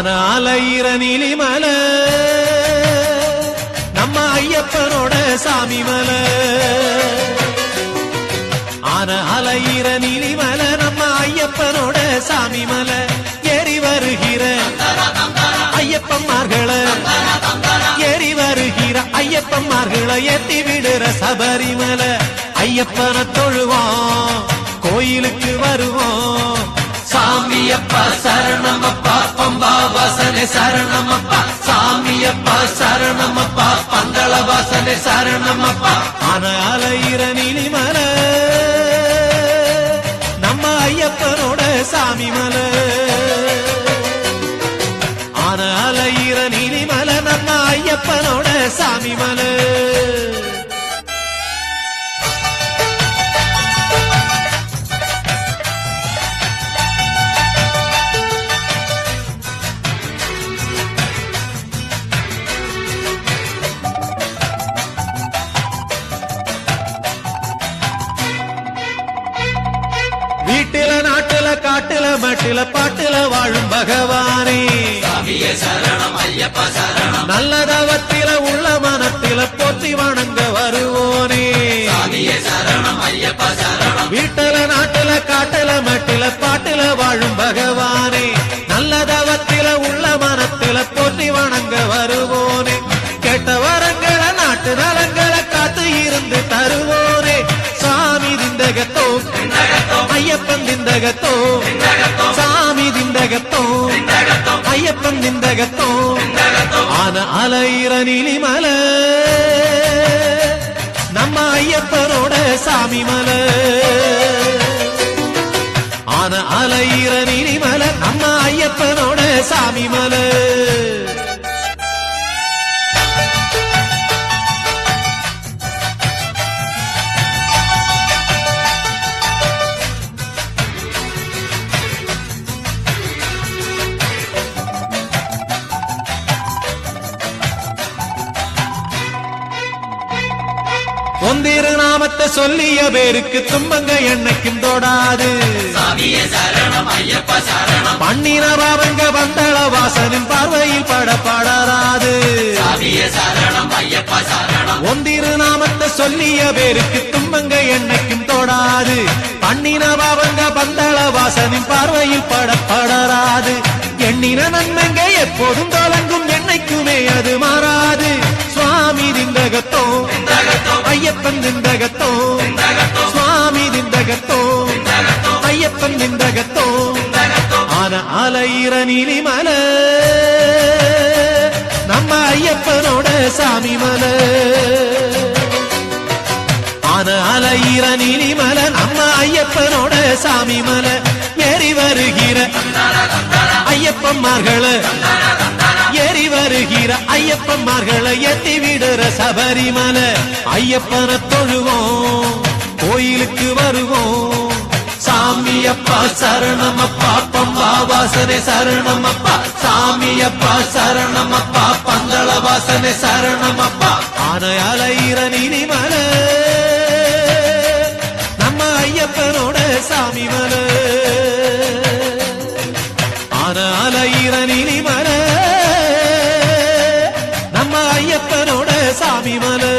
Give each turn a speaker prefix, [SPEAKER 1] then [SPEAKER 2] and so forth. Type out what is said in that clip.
[SPEAKER 1] ஆன அலையிற நீலிமல நம்ம ஐயப்பனோட சாமி மல. ஆன அலையிற நீலிமல நம்ம ஐயப்பனோட சாமி மல. ஏறி வருகிற ஐயப்பன்மார்கள ஏறி வருகிற ஐயப்பன்மார்களை ஏத்தி விடுற சபரிமல. ஐயப்பனை தொழுவோம் கோயிலுக்கு வருவோம். சாமியப்பா சரணமப்பா வாசனை சரணமப்பா. சாமியப்பா சரணமப்பா. பந்தள வாசனை சரணமப்பா. ஆனால அலையிற நீலிமல நம்ம ஐயப்பனோட சாமி மலை. ஆனால அலையிற நீலிமலை நம்ம ஐயப்பனோட சாமி மலை. மட்டில பாட்டுல வாழும் பகவானே. நல்ல தவத்தில உள்ள மனத்தில போற்றி வணங்க வருவோனே. வீட்டில நாட்டுல காட்டுல மட்டில பாட்டுல வாழும் பகவான். ஐயப்பன் திந்தகத்தோ சாமி திந்தகத்தோ ஐயப்பன் திந்தகத்தோ ஆன அலையிற நீலிமல நம்ம ஐயப்பனோட சாமி மல. ஆன அலையிற நீலிமல நம்ம ஐயப்பனோட சாமி மலை. ஒந்திரு சொல்லிய பேருக்கு துன்பங்க என்னைக்கும் தோடாது. பண்ணின பாவங்க வந்தள வாசனின் பார்வையில் பட படப்படராது ஒன்றிரு நாமத்தை சொல்லிய பேருக்கு துன்பங்க என்னைக்கும் தோடாது. பண்ணின பாவங்க பந்தள வாசனின் பார்வையில் பட பாடராது. எண்ணின நன்மைங்க எப்போதும் தொடங்கும் ஐயப்பன் திந்தகத்தோ சுவாமி திந்தகத்தோ ஐயப்பன் திந்தகத்தோ ஆன அலையிற நீலிமல. நம்ம ஐயப்பனோட சாமி மல. ஆன அலையிற நீலிமல நம்ம ஐயப்பனோட சாமி மல. ஏறி வருகிற ஐயப்பன்மார்களை. ஏறி வருகிற ஐயப்பன்மார்களை எத்தி விடுற சபரிமலை. ஐயப்பனை தொழுவோம் கோயிலுக்கு வருவோம். சாமியப்பா சரணமப்பா பம்பா வாசனை சரணமப்பா. சாமியப்பா சரணமப்பா பந்தள வாசனை சரணமப்பா. ஆனையால இரணி மலை நம்ம ஐயப்பனோட சாமி மலை. ஆனால இரணி மலை ஐயப்பனோட சாமி மலை